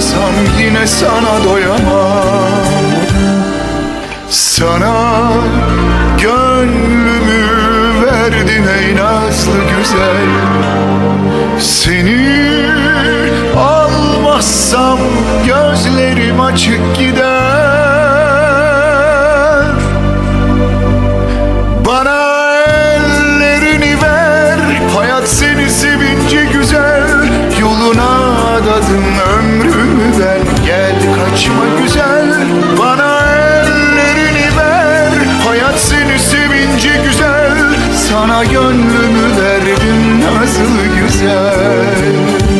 yaşasam yine sana doyamam. Sana gönlümü verdim ey nazlı güzel. Seni almazsam gözlerim açık gider. Bana ellerini ver Hayat seni sevince güzel. Yoluna adadım ömrümü ben Gel kaçma güzel. Bana ellerini ver Hayat seni sevince güzel. Sana gönlümü verdim nazlı güzel